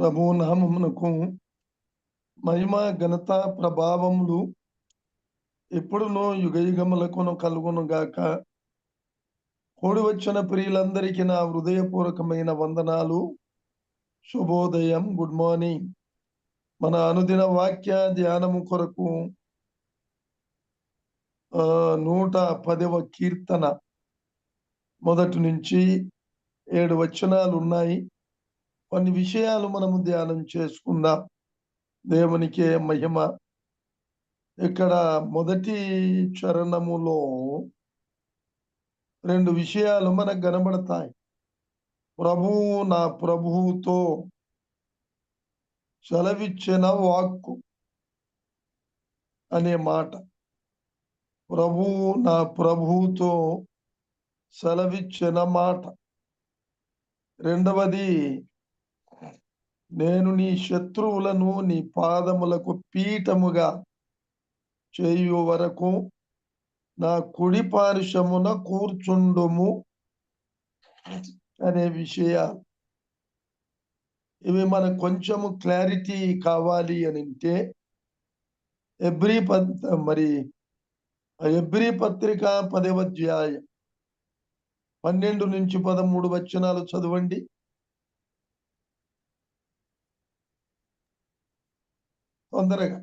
ప్రభు నామమునకు మహిమ ఘనత ప్రభావములు ఎప్పుడునో యుగ యుగములకును కలుగును గాక. కూడి వచ్చిన ప్రియులందరికీ నా హృదయపూర్వకమైన వందనాలు. శుభోదయం గుడ్ మార్నింగ్. మన అనుదిన వాక్య ధ్యానము కొరకు నూట పదవ కీర్తన. మొదటి నుంచి ఏడు వచనాలు ఉన్నాయి కొన్ని విషయాలు మనము ధ్యానం చేసుకుందాం. దేవునికే మహిమ. ఇక్కడ మొదటి చరణములో రెండు విషయాలు మనకు కనబడతాయి. ప్రభువు నా ప్రభువుతో సెలవిచ్చిన వాక్కు అనే మాట. ప్రభువు నా ప్రభువుతో సెలవిచ్చిన మాట. రెండవది నేను నీ శత్రువులను నీ పాదములకు పీఠముగా చేయు వరకు నా కుడి పారుషమున కూర్చుండుము అనే విషయాలు ఇవి మనకు కొంచెము క్లారిటీ కావాలి అని అంటే ఎబ్రి పత్ మరి ఎబ్రి పత్రిక పదవ అధ్యాయం పన్నెండు నుంచి పదమూడు వచనాలు చదవండి. తొందరగా.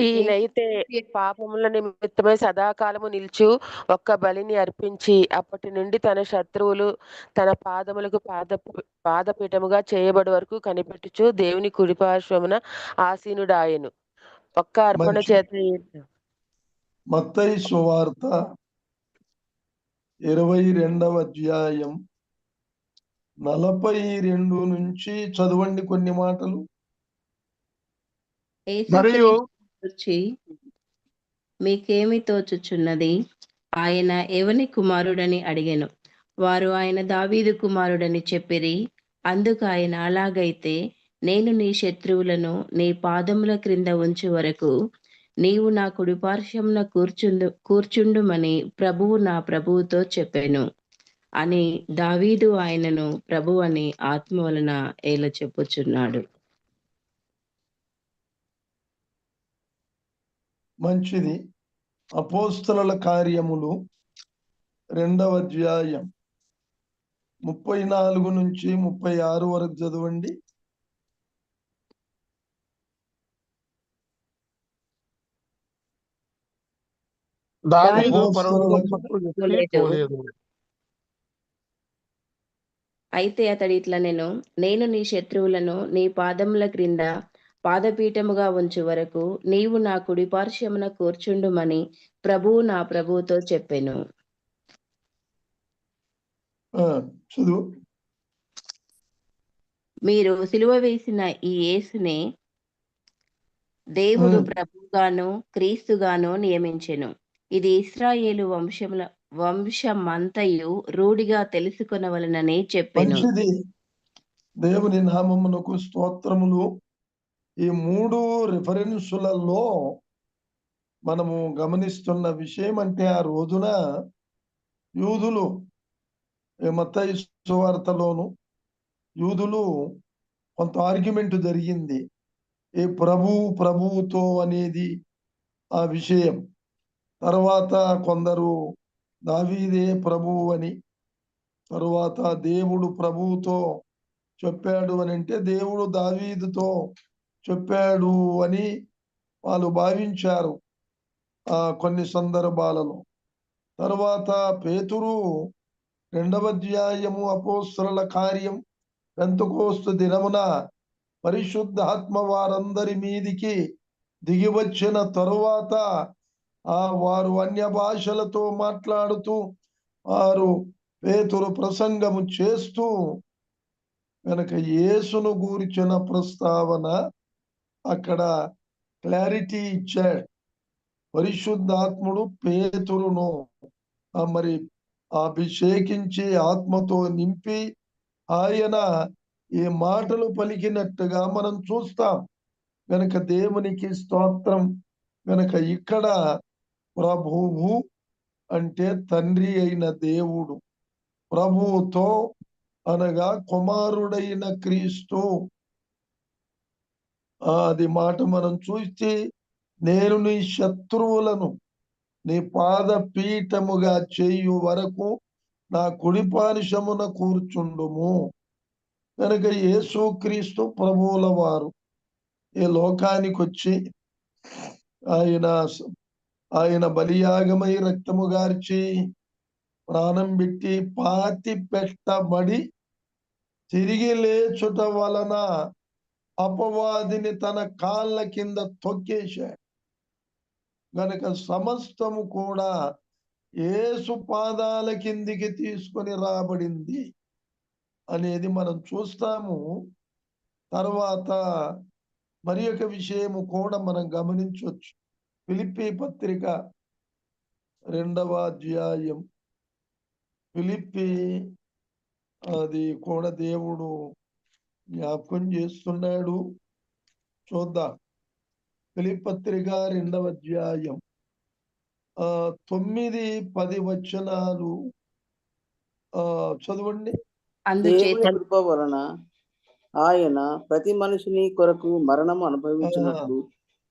ఈయనైతే పాపముల నిమిత్తమై సదాకాలము నిల్చు ఒక్క బలిని అర్పించి అప్పటి నుండి తన శత్రువులు తన పాదములకు పాద పాదపీఠముగా చేయబడి వరకు కనిపెట్టుచు దేవుని కుడిపార్శ్వమున ఆసీనుడాయను. ఒక్క అర్పణ చేత. మత్తయి సువార్త ఇరవై రెండవ అధ్యాయం నలభై రెండు నుంచి చదవండి కొన్ని మాటలు. మరియు మీకేమి తోచుచున్నది? ఆయన ఎవని కుమారుడని అడిగెను. వారు ఆయన దావీదు కుమారుడని చెప్పిరి. అందుకు ఆయన అలాగైతే నేను నీ శత్రువులను నీ పాదముల క్రింద ఉంచు వరకు నీవు నా కుడిపార్శ్వమున కూర్చుండు కూర్చుండుమని ప్రభువు నా ప్రభువుతో చెప్పాను. అని దావీదు ఆయనను ప్రభు అని ఆత్మ వలన ఏల చెప్పుచున్నాడు. మంచిది. అపోస్తల కార్యములు రెండవ అధ్యాయం ముప్పై నాలుగు నుంచి ముప్పై ఆరు వరకు చదవండి. అయితే అతడు ఇట్లా నేను నేను నీ శత్రువులను నీ పాదముల క్రింద పాదపీఠముగా ఉంచు వరకు నీవు నా కుడి పార్శ్వమున కూర్చుండుమని ప్రభువు నా ప్రభువుతో చెప్పెను. మీరు సిలువ వేసిన ఈ యేసునే దేవుడు. ప్రభుగాను క్రీస్తుగాను నియమించెను. ఇది ఇస్రాయేలు వంశముల వంశమంతయు రూఢిగా తెలుసుకొనవలనని చెప్పెను. దేవుని నామమునకు స్తోత్రములు. ఈ మూడు రిఫరెన్సులలో మనము గమనిస్తున్న విషయం అంటే ఆ రోజున యూదులు మత వార్తలోను యూదులు కొంత ఆర్గ్యుమెంట్ జరిగింది. ఈ ప్రభు ప్రభువుతో అనేది ఆ విషయం. తర్వాత కొందరు దావీదే ప్రభువు అని తరువాత దేవుడు ప్రభువుతో చెప్పాడు అని అంటే దేవుడు దావీదుతో చెప్పాడు అని వాళ్ళు భావించారు ఆ కొన్ని సందర్భాలలో. తర్వాత పేతురు రెండవ అధ్యాయము అపోస్తల కార్యం పెంతకోస్తు దినమున పరిశుద్ధాత్మ వారందరి మీదికి దిగివచ్చిన తరువాత ఆ వారు అన్య భాషలతో మాట్లాడుతూ వారు పేతురు ప్రసంగము చేస్తూ కనుక యేసును గూర్చిన ప్రస్తావన అక్కడ క్లారిటీ ఇచ్చాడు. పరిశుద్ధాత్ముడు పేతురును మరి అభిషేకించి ఆత్మతో నింపి ఆయన ఈ మాటలు పలికినట్టుగా మనం చూస్తాం. గనక దేవునికి స్తోత్రం గనక ఇక్కడ ప్రభువు అంటే తండ్రి అయిన దేవుడు. ప్రభువుతో అనగా కుమారుడైన క్రీస్తు. అది మాట మనం చూస్తే నేను నీ శత్రువులను నీ పాద పీఠముగా చేయు వరకు నా కుడిపానిశమున కూర్చుండుము. కనుక యేసుక్రీస్తు ప్రభువుల వారు ఈ లోకానికి వచ్చి ఆయన ఆయన బలియాగమై రక్తము గార్చి ప్రాణం పెట్టి పాతి పెట్టబడి తిరిగి లేచుట వలన అపవాదిని తన కాళ్ళ కింద తొక్కేశాడు. గనక సమస్తము కూడా యేసు పాదాల కిందికి తీసుకొని రాబడింది అనేది మనం చూస్తాము. తర్వాత మరి ఒక విషయము కూడా మనం గమనించవచ్చు. ఫిలిప్పి పత్రిక రెండవ అధ్యాయం. ఫిలిప్పి అది కూడా దేవుడు జ్ఞాపకం చేస్తున్నాడు. చూద్దాం. ఫిలిప్ పత్రిక రెండవ అధ్యాయం ఆ తొమ్మిది పది వచనాలు. ఆ చదవండి. కృప వలన ఆయన ప్రతి మనిషిని కొరకు మరణము అనుభవించినట్లు.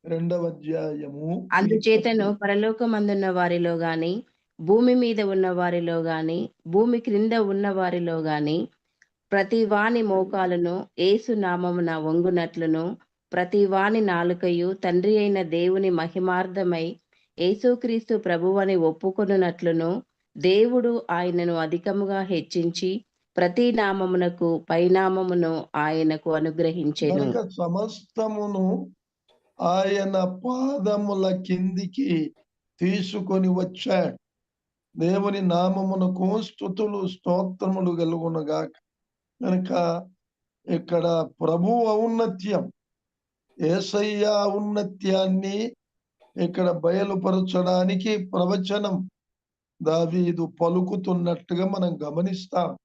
రెండవ అధ్యాయము అందుచేతను పరలోకమందున్న వారిలో గాని భూమి మీద ఉన్న వారిలో గాని భూమి క్రింద ఉన్న వారిలో గాని ప్రతి వాని మోకాలను ఏసు నామమున వంగునట్లును ప్రతి వాని నాలుకయు తండ్రి అయిన దేవుని మహిమార్థమై యేసుక్రీస్తు ప్రభువని ఒప్పుకొనున్నట్లును దేవుడు ఆయనను అధికముగా హెచ్చించి ప్రతి నామమునకు పైనామమును ఆయనకు అనుగ్రహించెను. సమస్తమును ఆయన పాదముల కిందికి తీసుకొని వచ్చాడు. దేవుని నామమునకు స్థుతులు స్తోత్రములు కలుగునగాక కనుక ఇక్కడ ప్రభు ఔన్నత్యం ఏసయ్య ఔన్నత్యాన్ని ఇక్కడ బయలుపరచడానికి ప్రవచనం దావీదు పలుకుతున్నట్టుగా మనం గమనిస్తాం.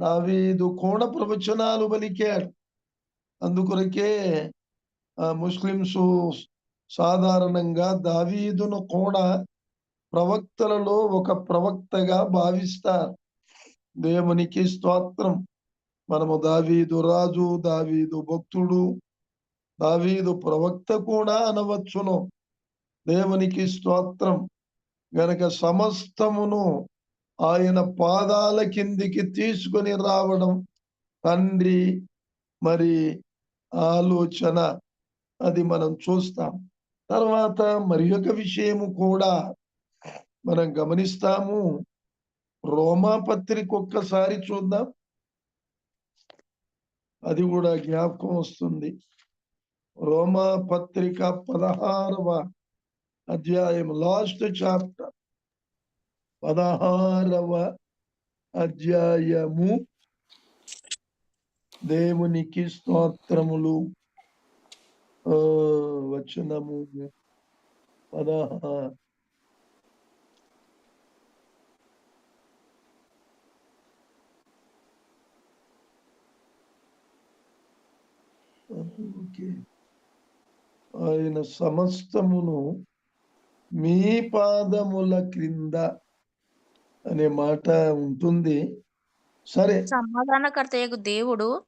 దావీదు కూడా ప్రవచనాలు పలికాడు. అందుకొరకే ముస్లింస్ సాధారణంగా దావీదును కూడా ప్రవక్తలలో ఒక ప్రవక్తగా భావిస్తారు. దేవునికి స్తోత్రం. మనము దావీదు రాజు దావీదు భక్తుడు దావీదు ప్రవక్త కూడా అనవచ్చును. దేవునికి స్తోత్రం. గనక సమస్తమును ఆయన పాదాల కిందికి తీసుకొని రావడం తండ్రి మరి ఆలోచన. అది మనం చూస్తాం. తర్వాత మరి ఒక విషయము కూడా మనం గమనిస్తాము. రోమా పత్రిక ఒక్కసారి చూద్దాం. అది కూడా జ్ఞాపకం వస్తుంది. రోమా పత్రిక పదహారవ అధ్యాయం లాస్ట్ చాప్టర్. పదహారవ అధ్యాయము. దేవునికి స్తోత్రములు. ఆ, వచనము. ఆయన సమస్తమును మీ పాదముల క్రింద అనే మాట ఉంటుంది. సరే. సమాధానకర్తయగు దేవుడు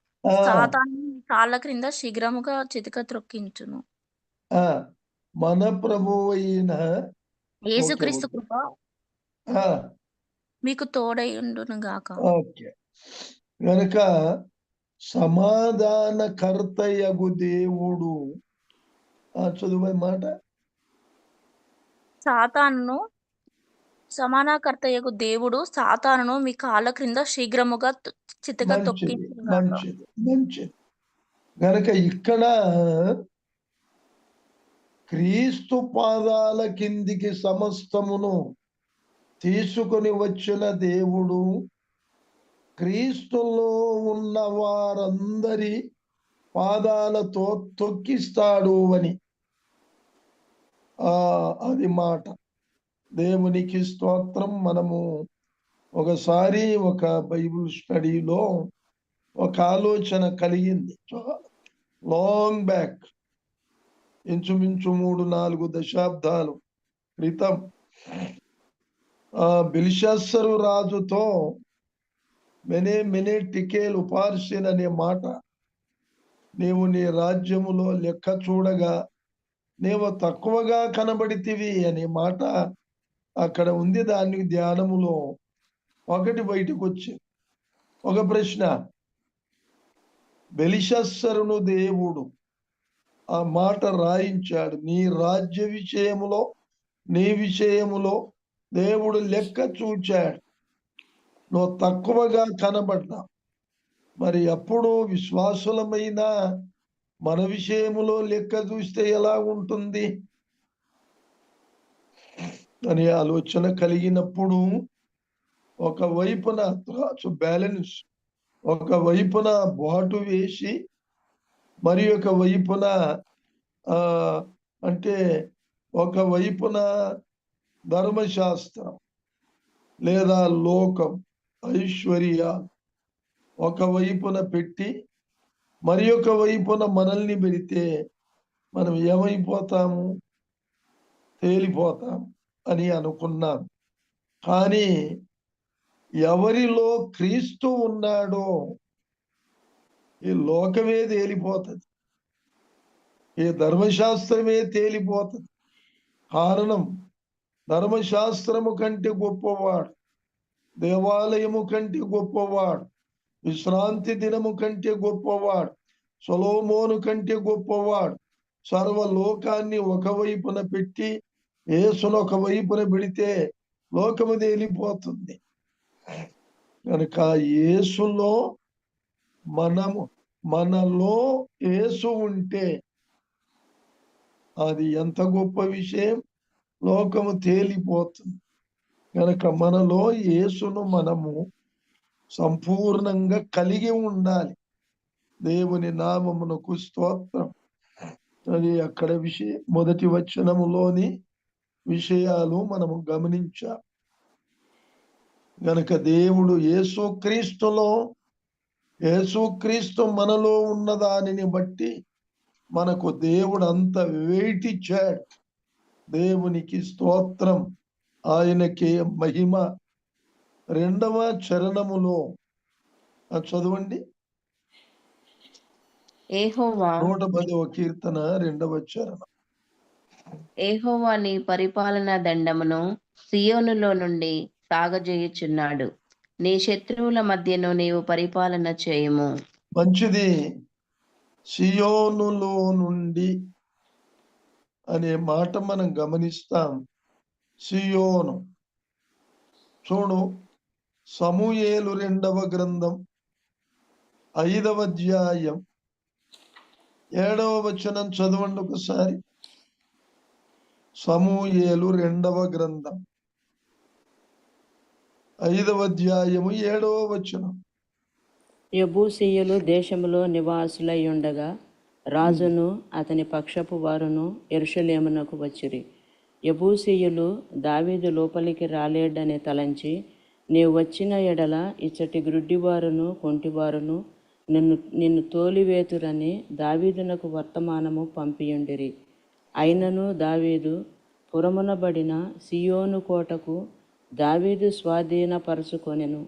కాళ్ళ క్రింద శీఘ్రముగా చితక త్రొక్కించును. ఆ, మన ప్రభు అయిన యేసుక్రీస్తు. కృప మీకు తోడైండును గాక ఓకే. గనక సమాధానకర్తయగు దేవుడు. ఆ చదువు మాట? సాతానును సమానాకర్తయగు దేవుడు సాతానును మీ కాళ్ళ క్రింద శీఘ్రముగా తొ- చితక మంచిది తొక్కించును గాక మంచిది మంచిది. గనక ఇక్కడ క్రీస్తు పాదాల కిందికి సమస్తమును తీసుకొని వచ్చిన దేవుడు క్రీస్తులో ఉన్న వారందరి పాదాలతో తొక్కిస్తాడు అని. అది మాట. దేవునికి స్తోత్రం. మనము ఒకసారి ఒక బైబిల్ స్టడీలో ఒక ఆలోచన కలిగింది. Long back. ఇంచుమించు మూడు నాలుగు దశాబ్దాలు క్రితం. బిలిశాస్సరు బిల్షస్సరు రాజుతో మెనే మెనే టికేల్ ఉపార్షన్ అనే మాట. నీవు నీ రాజ్యములో లెక్క చూడగా నీవు తక్కువగా కనబడితివి అనే మాట అక్కడ ఉంది దాన్ని ధ్యానములో. ఒకటి బయటకు వచ్చి ఒక ప్రశ్న. బెలిషస్సరును దేవుడు ఆ మాట రాయించాడు. నీ రాజ్య విషయములో నీ విషయములో దేవుడు లెక్క చూచాడు. నువ్వు తక్కువగా కనబడ్డా మరి అప్పుడు విశ్వాసులమైన మన విషయములో లెక్క చూస్తే ఎలా ఉంటుంది? అని ఆలోచన కలిగినప్పుడు ఒక వైపున త్రాచు బ్యాలెన్స్ ఒక వైపున బాటు వేసి మరి ఒక వైపున అంటే ఒక వైపున ధర్మశాస్త్రం లేదా లోకం ఐశ్వర్య ఒక వైపున పెట్టి మరి ఒక వైపున మనల్ని పెడితే మనం ఏమైపోతాము? తేలిపోతాం అని అనుకున్నాం కానీ ఎవరిలో క్రీస్తు ఉన్నాడో ఈ లోకమే తేలిపోతుంది. ఈ ధర్మశాస్త్రమే తేలిపోతుంది. కారణం ధర్మశాస్త్రము కంటే గొప్పవాడు. దేవాలయము కంటే గొప్పవాడు విశ్రాంతి దినము కంటే గొప్పవాడు సొలోమోను కంటే గొప్పవాడు. సర్వలోకాన్ని ఒకవైపున పెట్టి యేసును ఒక వైపున పెడితే లోకము తేలిపోతుంది. కనుక యేసులో మనము మనలో యేసు ఉంటే అది ఎంత గొప్ప విషయం? లోకము తేలిపోతుంది. కనుక మనలో యేసును మనము సంపూర్ణంగా కలిగి ఉండాలి. దేవుని నామమునకు స్తోత్రం. అది అక్కడ విషయం మొదటి వచనములోని విషయాలు మనము గమనించాం. గనక దేవుడు యేసుక్రీస్తులో యేసుక్రీస్తు మనలో ఉన్న దానిని బట్టి మనకు దేవుడు అంత వెయిట్ ఇచ్చాడు దేవునికి స్తోత్రం. ఆయనకే మహిమ. రెండవ చరణములో చదవండి. నూట పదవ కీర్తన రెండవ చరణం. ఏహోవా నీ పరిపాలనా దండమును సియోనులో నుండి సాగజేయుచున్నాడు. నీ శత్రువుల మధ్యను నీవు పరిపాలన చేయుము. మంచిది. సియోనులో నుండి అనే మాట మనం గమనిస్తాం. సియోను. చూడు సమూయేలు రెండవ గ్రంథం ఐదవ అధ్యాయం ఏడవ వచనం చదవండి ఒకసారి. సమూయేలు రెండవ గ్రంథం ఐదవ అధ్యాయము ఏడవ వచనం. యబూసీయులు దేశంలో నివాసులై ఉండగా రాజును అతని పక్షపు వారును ఎరుషలేమునకు వచ్చిరి. యబూసీయులు దావీదు లోపలికి రాలేడని తలంచి నీవు వచ్చిన ఎడల ఇచ్చటి గ్రుడ్డివారును కొంటివారును నిన్ను నిన్ను తోలివేతురని దావీదునకు వర్తమానము పంపియుండిరి. అయినను దావీదు పురమునబడిన సియోను కోటకు దావీదు స్వాధీనపరుచుకొనెను.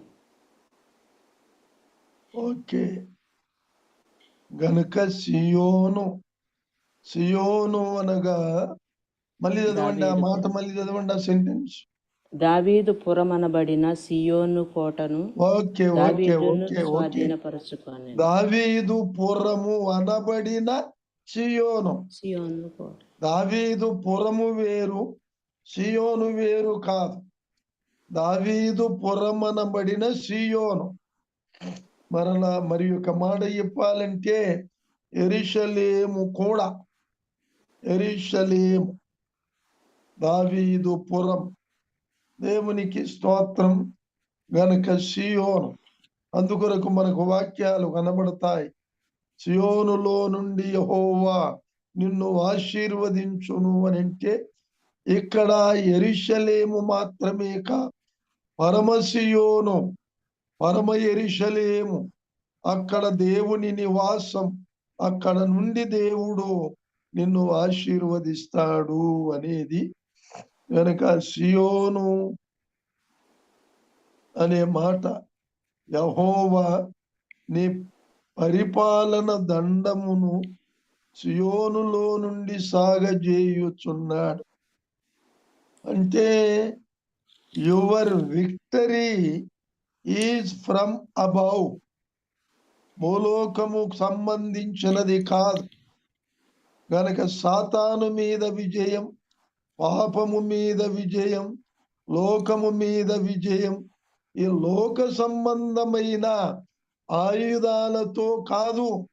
ఓకే. గనుక సియోను సియోను అనగా మళ్ళీ చదవండి ఆ మాట మళ్ళీ చదవండి ఆ సెంటెన్స్ దావీదు పురమనబడిన సియోను కోటను ఓకే ఓకే ఓకే ఓకే. దావీదు పురము అనబడిన సియోను. సియోను కోట. దావీదు పురము వేరు సియోను వేరు కాదు. దావీదు పురమనబడిన సియోను. మరలా మరి ఒక మాట చెప్పాలంటే ఎరిషలేము కూడా ఎరిషలేము. దావీదు పురం. దేవునికి స్తోత్రం. గనక సియోను అందుకొరకు మనకు వాక్యాలు కనబడతాయి. సియోనులో నుండి యహోవా నిన్ను ఆశీర్వదించును అని అంటే ఇక్కడ ఎరిషలేము మాత్రమే కా పరమసియోను పరమ ఎరిశలేము అక్కడ దేవుని నివాసం అక్కడ నుండి దేవుడు నిన్ను ఆశీర్వదిస్తాడు అనేది కనుక సియోను అనే మాట యహోవా నీ పరిపాలన దండమును సియోనులో నుండి సాగజేయుచున్నాడు. అంటే your victory is from above. భూలోకము సంబంధించినది కాదు. గనక సాతాను మీద విజయం పాపము మీద విజయం లోకము మీద విజయం. ఈ లోక సంబంధమైన ఆయుధాలతో కాదు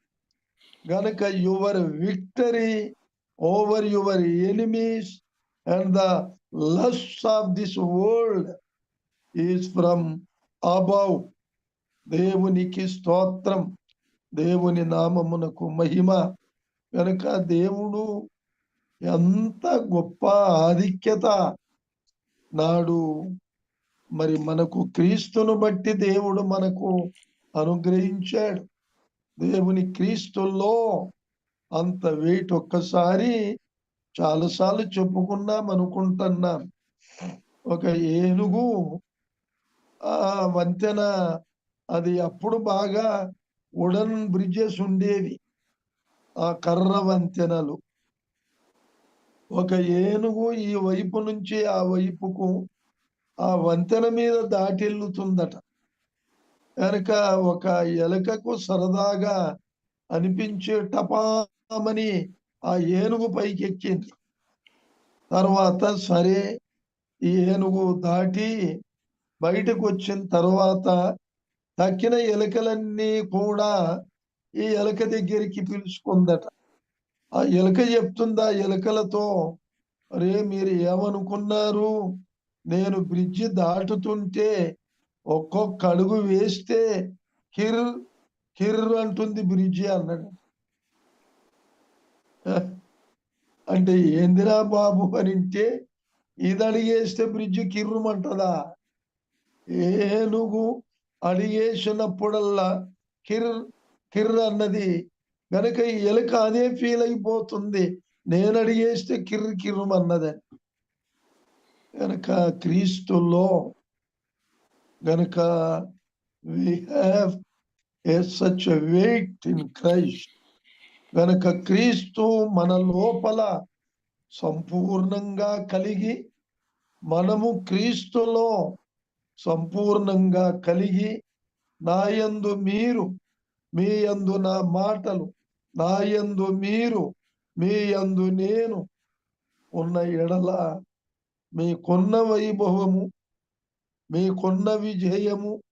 గనక your victory over your enemies and the lust of this world is from above. దేవునికి స్తోత్రం దేవుని నామమునకు మహిమ. కనుక దేవుడు ఎంత గొప్ప ఆధిక్యత నాడు మరి మనకు క్రీస్తును బట్టి దేవుడు మనకు అనుగ్రహించాడు. దేవుని క్రీస్తుల్లో అంత వెయిట్ ఒక్కసారి చాలాసార్లు చెప్పుకున్నాం అనుకుంటున్నాం. ఒక ఏనుగు ఆ వంతెన అది అప్పుడు బాగా ఉడన్ బ్రిడ్జెస్ ఉండేవి. ఆ కర్ర వంతెనలు. ఒక ఏనుగు ఈ వైపు నుంచి ఆ వైపుకు ఆ వంతెన మీద దాటిల్లుతుందట కనుక ఒక ఎలుకకు సరదాగా అనిపించే టపామని ఆ ఏనుగు పైకి ఎక్కింది తర్వాత సరే ఈ ఏనుగు దాటి బయటకు వచ్చిన తర్వాత తక్కిన ఎలుకలన్నీ కూడా ఈ ఎలుక దగ్గరికి పిలుచుకుందట. ఆ ఎలుక చెప్తుందా ఎలుకలతో? అరే మీరు ఏమనుకున్నారు? నేను బ్రిడ్జి దాటుతుంటే ఒక్కొక్క అడుగు వేస్తే కిర్ కిర్ అంటుంది బ్రిడ్జి అన్నాడు. అంటే ఏందిరా బాబు అని అంటే ఇది అడిగేస్తే బ్రిడ్జి కిర్రుమంటదా? ఏనుగు అడిగేసినప్పుడల్లా కిర్ కిర్ అన్నది గనక ఈ ఎలుక అదే ఫీల్ అయిపోతుంది. నేను అడిగేస్తే కిర్రు కిర్రుమన్నదని గనక క్రీస్తులో గనక we have a such weight in Christ గనక క్రీస్తు మన లోపల సంపూర్ణంగా కలిగి మనము క్రీస్తులో సంపూర్ణంగా కలిగి నాయందు మీరు మీ యందు నా మాటలు నాయందు మీరు మీ యందు నేను ఉన్న ఎడల మీకున్న వైభవము మీకున్న విజయము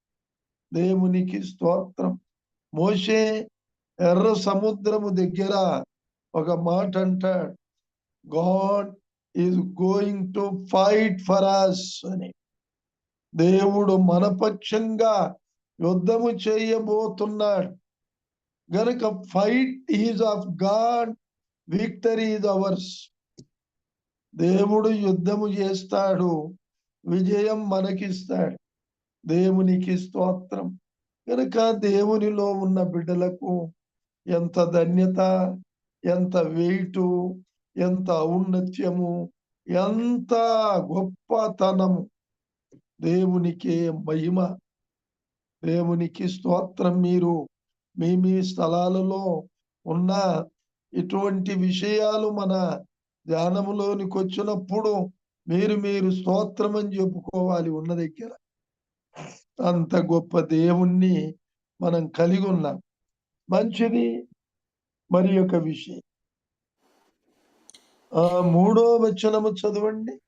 దేవునికి స్తోత్రం. మోషే ఎర్ర సముద్రము దగ్గర ఒక మాట అంటాడు God is going to fight for us అని. దేవుడు మనపక్షంగా యుద్ధము చేయబోతున్నాడు. గనుక fight is of God victory is ours దేవుడు యుద్ధము చేస్తాడు విజయం మనకిస్తాడు. దేవునికి స్తోత్రం. కనుక దేవునిలో ఉన్న బిడ్డలకు ఎంత ధన్యత ఎంత వెయిటు ఎంత ఔన్నత్యము ఎంత గొప్పతనము. దేవునికి మహిమ. దేవునికి స్తోత్రం మీరు. మీ మీ స్థలాలలో ఉన్న ఇటువంటి విషయాలు మన ధ్యానములోనికి వచ్చినప్పుడు మీరు మీరు స్తోత్రం అని చెప్పుకోవాలి ఉన్న దగ్గర. అంత గొప్ప దేవుణ్ణి మనం కలిగి ఉన్నాం. మంచిది మరి ఒక విషయం. ఆ మూడో వచనము చదవండి.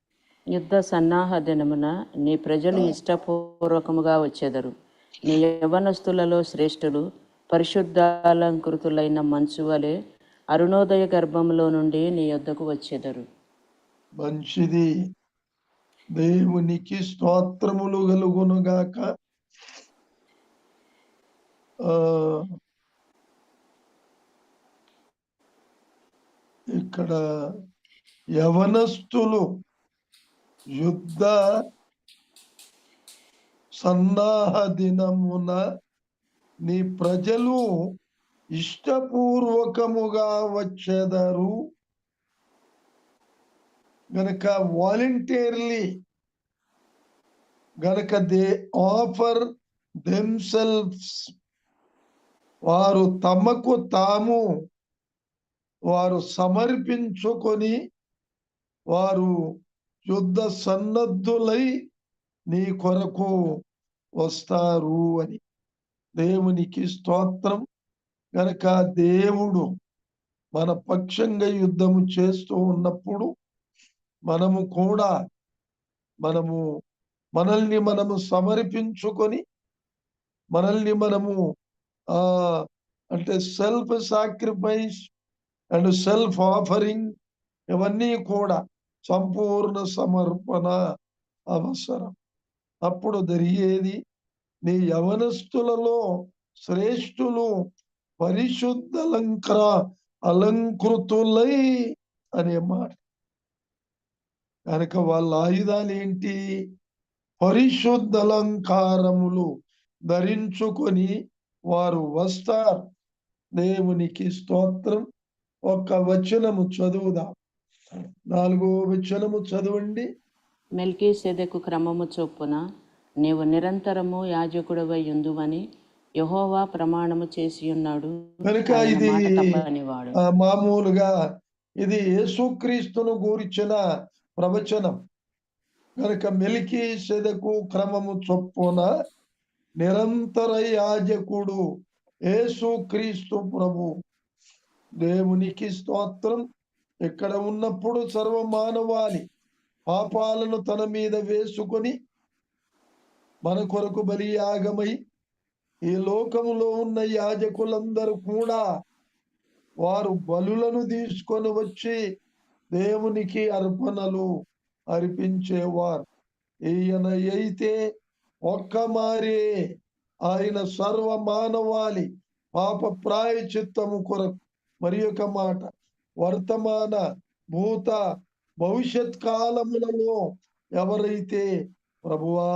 యుద్ధ సన్నాహ దినమున నీ ప్రజలు ఇష్టపూర్వకముగా వచ్చెదరు. నీ యవనస్తులలో శ్రేష్ఠులు పరిశుద్ధాలంకృతులైన మంచు వలె అరుణోదయ గర్భంలో నుండి నీ యొద్దకు వచ్చేదరు. మంచిది. దేవునికి స్తోత్రములు కలుగునుగాక ఇక్కడ యవనస్తులు యుద్ధ సన్నాహ దినమున నీ ప్రజలు ఇష్టపూర్వకముగా వచ్చెదరు. గనక వాలంటీర్లీ గనక దే ఆఫర్ దెమ్సెల్ఫ్స్ వారు తమకు తాము వారు సమర్పించుకొని వారు యుద్ధ సన్నద్ధులై నీ కొరకు వస్తారు అని. దేవునికి స్తోత్రం. గనక దేవుడు మన పక్షంగా యుద్ధము చేస్తూ ఉన్నప్పుడు మనము కూడా మనము మనల్ని మనము సమర్పించుకొని మనల్ని మనము ఆ అంటే self sacrifice and self offering ఇవన్నీ కూడా సంపూర్ణ సమర్పణ అవసరం. అప్పుడు జరిగేది నీ యవనస్తులలో శ్రేష్ఠులు పరిశుద్ధ అలంకర అలంకృతులై అనే మాట. కనుక వాళ్ళ ఆయుధాలు ఏంటి? పరిశుద్ధ అలంకారములు ధరించుకొని వారు వస్తారు. దేవునికి స్తోత్రం. ఒక వచనము చదువుదాం. నాలుగో వచనము చదవండి. మెల్కీ సెదకు క్రమము చొప్పున నీవు నిరంతరము యాజకుడవై ఉందువని యహోవా ప్రమాణము చేసి ఉన్నాడు. కనుక ఇది మామూలుగా ఇది యేసుక్రీస్తును గూర్చిన ప్రవచనం. కనుక మెలికి సెదకు క్రమము చొప్పున నిరంతర యాజకుడు యేసుక్రీస్తు ప్రభు. దేవునికి స్తోత్రం. ఇక్కడ ఉన్నప్పుడు సర్వ మానవాళి పాపాలను తన మీద వేసుకొని మన కొరకు బలియాగమై ఈ లోకములో ఉన్న యాజకులందరూ కూడా వారు బలులను తీసుకొని వచ్చి దేవునికి అర్పణలు అర్పించేవారు. ఈయన అయితే ఒక్క మారే ఆయన సర్వ మానవాళి పాప ప్రాయచిత్తము కొరకు. మరి ఒక మాట వర్తమాన భూత భవిష్యత్ కాలములలో ఎవరైతే ప్రభువా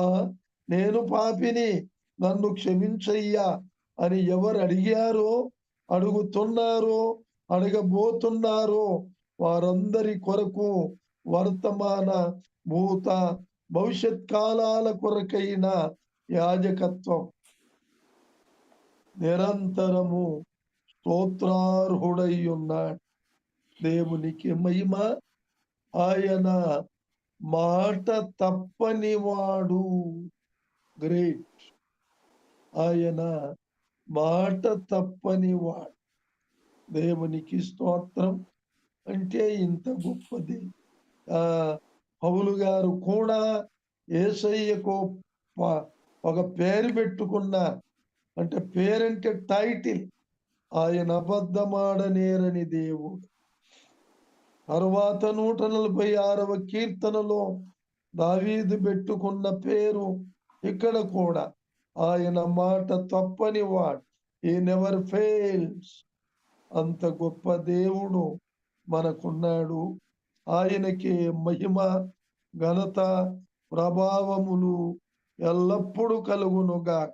నేను పాపిని నన్ను క్షమించయ్యా అని ఎవరు అడిగారో అడుగుతున్నారో అడగబోతున్నారో వారందరి కొరకు వర్తమాన భూత భవిష్యత్ కాలాల కొరకైన యాజకత్వం. నిరంతరము స్తోత్రార్హుడై ఉన్నాడు దేవునికి మహిమ. ఆయన మాట తప్పనివాడు. గ్రేట్ ఆయన మాట తప్పనివాడు దేవునికి స్తోత్రం. అంటే ఇంత గొప్పది. ఆ పౌలు గారు కూడా ఏసయ్యకు ఒక పేరు పెట్టుకున్న అంటే పేరంటే టైటిల్. ఆయన అబద్ధమాడనేరని దేవుడు. తర్వాత నూట నలభై ఆరవ కీర్తనలో దావీదు పెట్టుకున్న పేరు ఇక్కడ కూడా ఆయన మాట తప్పని వాడు. ఈ నెవర్ ఫెయిల్స్ అంత గొప్ప దేవుడు మనకున్నాడు. ఆయనకి మహిమ ఘనత ప్రభావములు ఎల్లప్పుడూ కలుగునుగాక.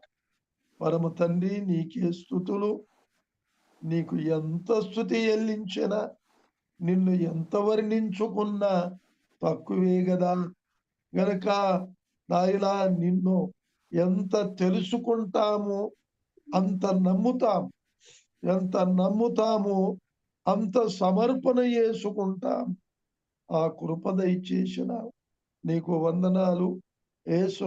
పరమ తండ్రి నీకే స్థుతులు. నీకు ఎంత స్థుతి ఎల్లించినా నిన్ను ఎంత వర్ణించుకున్నా తక్కువే కదా. గనక నాయనా నిన్ను ఎంత తెలుసుకుంటాము అంత నమ్ముతాం. ఎంత నమ్ముతాము అంత సమర్పణ చేసుకుంటాం. ఆ కృప దయచేసిన నీకు వందనాలు. ఏసు